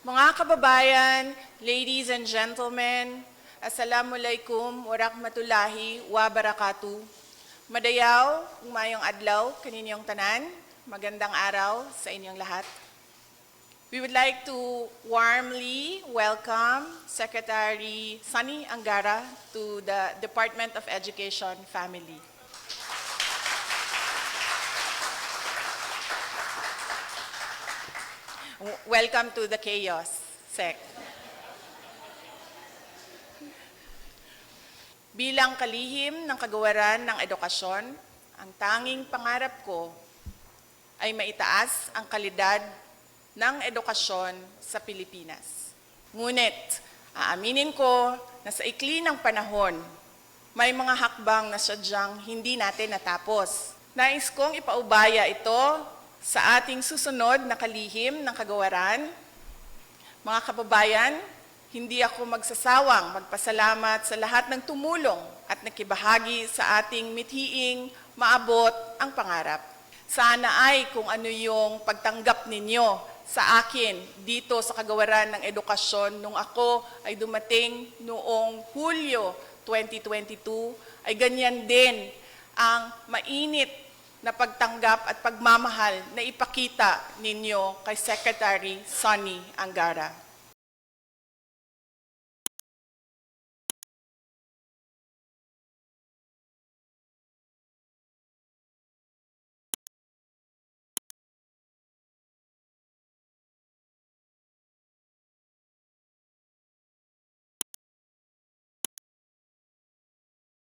Mga kababayan, ladies and gentlemen, Assalamualaikum warahmatullahi wabarakatuh. Madayaw, umayong adlaw, kaninyong tanan, magandang araw sa inyong lahat. We would like to warmly welcome Secretary Sunny Angara to the Department of Education family. Welcome to the chaos, Sec. Bilang kalihim ng kagawaran ng edukasyon, ang tanging pangarap ko ay maitaas ang kalidad ng edukasyon sa Pilipinas. Ngunit, aaminin ko na sa ikli ng panahon, may mga hakbang na sadyang hindi natin natapos. Nais kong ipaubaya ito sa ating susunod na kalihim ng kagawaran. Mga kababayan, hindi ako magsasawang magpasalamat sa lahat ng tumulong at nakibahagi sa ating mithiing maabot ang pangarap. Sana ay kung ano yung pagtanggap ninyo sa akin dito sa kagawaran ng edukasyon nung ako ay dumating noong Hulyo 2022 ay ganyan din ang mainit na pagtanggap at pagmamahal na ipakita ninyo kay Secretary Sonny Angara.